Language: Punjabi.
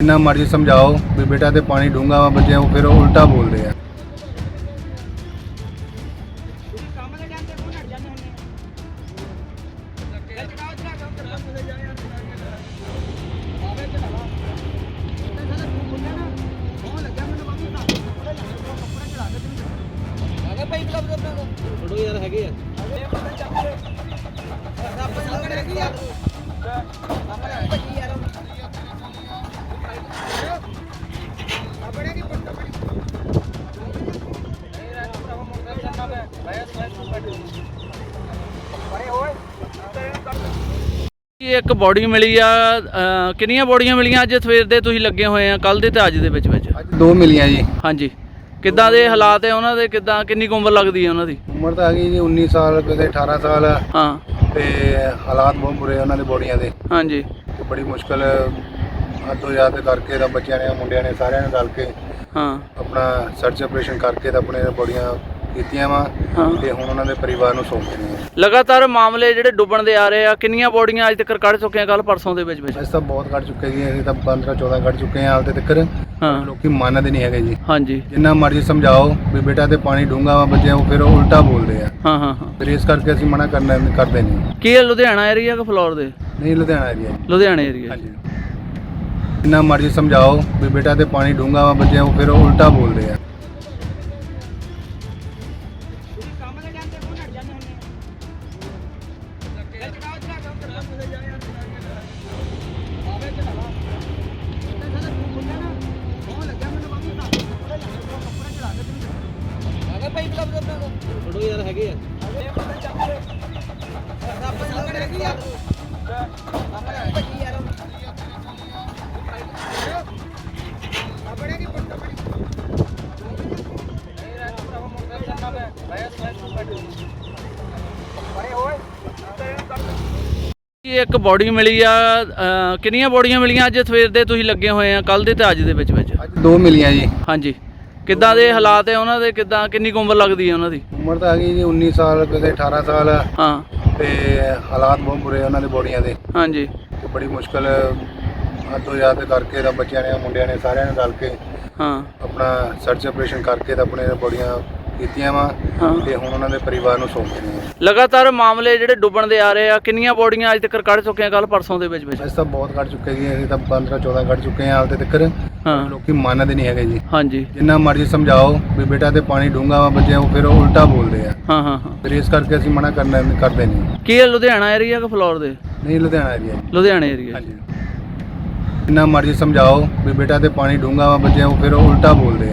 ਜਿੰਨਾ ਮਰਜ਼ੀ ਸਮਝਾਓ ਵੀ ਬੇਟਾ ਤੇ ਪਾਣੀ ਡੂੰਘਾ ਵਾ ਬੱਚਿਆਂ ਉਹ ਫਿਰ ਉਹ ਉਲਟਾ ਬੋਲਦੇ ਆ। ਕੰਮ ਤੇ ਜਾਂਦੇ ਕੋ ਨੱਟ ਜਾਂਦੇ ਹੁੰਦੇ ਇੱਕ ਬੋਡੀ ਮਿਲੀ ਆ ਅਹ ਕਿੰਨੀਆਂ ਬੋਡੀਆਂ ਮਿਲੀਆਂ? ਅੱਜ ਸਵੇਰ ਦੇ ਤੁਸੀਂ ਲੱਗੇ ਹੋਏ ਆ ਕੱਲ ਦੇ ਤੇ ਅੱਜ ਦੇ ਵਿੱਚ ਵਿੱਚ। ਦੋ ਮਿਲੀਆਂ ਜੀ। ਹਾਂਜੀ। ਕਿੱਦਾਂ ਦੇ ਹਾਲਾਤ ਹੈ ਉਹਨਾਂ ਦੇ? ਕਿੱਦਾਂ ਕਿੰਨੀ ਕੁ ਉਮਰ ਲੱਗਦੀ ਹੈ ਉਹਨਾਂ ਦੀ? ਉਮਰ ਤਾਂ ਹੈਗੀ ਜੀ 19 ਸਾਲ ਕਦੇ 18 ਸਾਲ। ਹਾਂ। ਤੇ ਹਾਲਾਤ ਬਹੁਤ ਬੁਰੇ ਉਹਨਾਂ ਦੇ ਬੋਡੀਆਂ ਦੇ। ਹਾਂਜੀ। ਤੇ ਬੜੀ ਮੁਸ਼ਕਲ ਹੱਥੋਂ ਯਾਦ ਕਰਕੇ ਤਾਂ ਬੱਚਿਆਂ ਨੇ ਮੁੰਡਿਆਂ ਨੇ ਸਾਰਿਆਂ ਨੇ ਰਲ ਕੇ ਹਾਂ। ਆਪਣਾ ਸਰਚ ਆਪਰੇਸ਼ਨ ਕਰਕੇ ਤਾਂ ਆਪਣੇ ਬੋਡੀਆਂ ਕੀਤੀਆਂ ਵਾ ਹਾਂ। ਤੇ ਹੁਣ ਉਹਨਾਂ ਦੇ ਪਰਿਵਾਰ ਨੂੰ ਸੌਂਪ ਦਿੱਤੀਆਂ ਲਗਾਤਾਰ ਮਾਮਲੇ ਜਿਹੜੇ ਡੁੱਬਣ ਦੇ ਆ ਰਹੇ ਆ ਕਿੰਨੀਆਂ ਬੋਡੀਆਂ ਅੱਜ ਤੱਕ ਕੱਢ ਚੁੱਕੇ ਆ ਕੱਲ ਪਰਸੋਂ ਦੇ ਵਿੱਚ ਵਿੱਚ? ਅਸੀਂ ਤਾਂ ਬਹੁਤ ਕੱਢ ਚੁੱਕੇ ਜੀ ਅਸੀਂ ਤਾਂ 15 14 ਕੱਢ ਚੁੱਕੇ ਹਾਂ ਹਾਲ ਤੱਕ। ਹਾਂ। ਲੋਕੀ ਮੰਨਦੇ ਨਹੀਂ ਹੈਗੇ ਜੀ। ਹਾਂਜੀ। ਜਿੰਨਾ ਮਰਜ਼ੀ ਸਮਝਾਓ ਵੀ ਬੇਟਾ ਤੇ ਪਾਣੀ ਡੂੰਘਾ ਵਾ ਬੱਚਿਆਂ ਉਹ ਫਿਰ ਉਹ ਉਲਟਾ ਬੋਲਦੇ ਆ। ਹਾਂ ਹਾਂ ਹਾਂ। ਫਿਰ ਇਸ ਕਰਕੇ ਅਸੀਂ ਮਨਾ ਕਰਨਾ ਕਰਦੇ ਨਹੀਂ। ਕੀ ਇਹ ਲੁਧਿਆਣਾ ਏਰੀਆ ਕਿ ਫਲੋਰ ਦੇ? ਨਹੀਂ ਲੁਧਿਆਣਾ ਏਰੀਆ ਲੁਧਿਆਣਾ ਏਰੀਆ ਹਾਂਜੀ। ਜਿੰਨਾ ਮਰਜ਼ੀ ਸਮਝਾਓ ਵੀ ਬੇਟਾ ਤੇ ਪਾਣੀ ਡੂੰਘਾ ਵਾ ਬੱਚਿਆਂ ਉਹ ਫਿਰ ਉਹ ਉਲਟਾ ਬੋਲਦੇ ਆ। ਥੋੜੋ ਯਾਰ ਹੈਗੇ ਆ ਅਗੇ ਬੰਦੇ ਇੱਕ ਬੋਡੀ ਮਿਲੀ ਆ ਅਹ ਕਿੰਨੀਆਂ ਬੋਡੀਆਂ ਮਿਲੀਆਂ ਅੱਜ ਸਵੇਰ ਦੇ ਤੁਸੀਂ ਲੱਗੇ ਹੋਏ ਆ ਕੱਲ ਦੇ ਤੇ ਅੱਜ ਦੇ ਵਿੱਚ ਵਿੱਚ? ਅੱਜ ਦੋ ਮਿਲੀਆਂ ਜੀ। ਹਾਂਜੀ। ਕਿੱਦਾਂ ਦੇ ਹਾਲਾਤ ਹੈ ਉਹਨਾਂ ਦੇ? ਕਿੱਦਾਂ ਕਿੰਨੀ ਕੁ ਉਮਰ ਲੱਗਦੀ ਹੈ ਉਹਨਾਂ ਦੀ? ਉਮਰ ਤਾਂ ਹੈਗੀ ਜੀ 19 ਸਾਲ ਕਦੇ 18 ਸਾਲ। ਹਾਂ। ਤੇ ਹਾਲਾਤ ਬਹੁਤ ਬੁਰੇ ਉਹਨਾਂ ਦੇ ਬੋਡੀਆਂ ਦੇ। ਹਾਂਜੀ। ਤੇ ਬੜੀ ਮੁਸ਼ਕਲ ਹੱਥੋਂ ਯਾਦ ਕਰਕੇ ਤਾਂ ਬੱਚਿਆਂ ਨੇ ਮੁੰਡਿਆਂ ਨੇ ਸਾਰਿਆਂ ਨੇ ਰਲ ਕੇ ਹਾਂ। ਆਪਣਾ ਸਰਚ ਆਪਰੇਸ਼ਨ ਕਰਕੇ ਤਾਂ ਆਪਣੇ ਬੋਡੀਆਂ ਕੀਤੀਆਂ ਵਾ ਤੇ ਹੁਣ ਉਹਨਾਂ ਦੇ ਪਰਿਵਾਰ ਨੂੰ ਸੌਂਪ ਦਿੱਤੀਆਂ ਲਗਾਤਾਰ ਮਾਮਲੇ ਜਿਹੜੇ ਡੁੱਬਣ ਦੇ ਆ ਰਹੇ ਆ ਕਿੰਨੀਆਂ ਬੋਡੀਆਂ ਅੱਜ ਤੱਕ ਕੱਢ ਚੁੱਕੇ ਆ ਕੱਲ ਪਰਸੋਂ ਦੇ ਵਿੱਚ ਵਿੱਚ? ਅਸੀਂ ਤਾਂ ਬਹੁਤ ਕੱਢ ਚੁੱਕੇ ਜੀ ਅਸੀਂ ਤਾਂ 15 14 ਕੱਢ ਚੁੱਕੇ ਹਾਂ ਹਾਲ ਤੱਕ ਹਾਂ। ਲੋਕੀ ਮੰਨਦੇ ਨਹੀਂ ਹੈਗੇ ਜੀ। ਹਾਂਜੀ। ਜਿੰਨਾ ਮਰਜ਼ੀ ਸਮਝਾਓ ਵੀ ਬੇਟਾ ਤੇ ਪਾਣੀ ਡੂੰਘਾ ਵਾ ਬੱਚਿਆਂ ਉਹ ਫਿਰ ਉਹ ਉਲਟਾ ਬੋਲਦੇ ਆ। ਹਾਂ ਹਾਂ ਹਾਂ। ਫਿਰ ਇਸ ਕਰਕੇ ਅਸੀਂ ਮਨਾ ਕਰਨਾ ਕਰਦੇ ਨਹੀਂ। ਕੀ ਇਹ ਲੁਧਿਆਣਾ ਏਰੀਆ ਕਿ ਫਲੋਰ ਦੇ? ਨਹੀਂ ਲੁਧਿਆਣਾ ਏਰੀਆ ਲੁਧਿਆਣਾ ਏਰੀਆ ਹਾਂਜੀ। ਜਿੰਨਾ ਮਰਜ਼ੀ ਸਮਝਾਓ ਵੀ ਬੇਟਾ ਤੇ ਪਾਣੀ ਡੂੰਘਾ ਵਾ ਬੱਚਿਆਂ ਉਹ ਫਿਰ ਉਹ ਉਲਟਾ ਬੋਲਦੇ ਆ।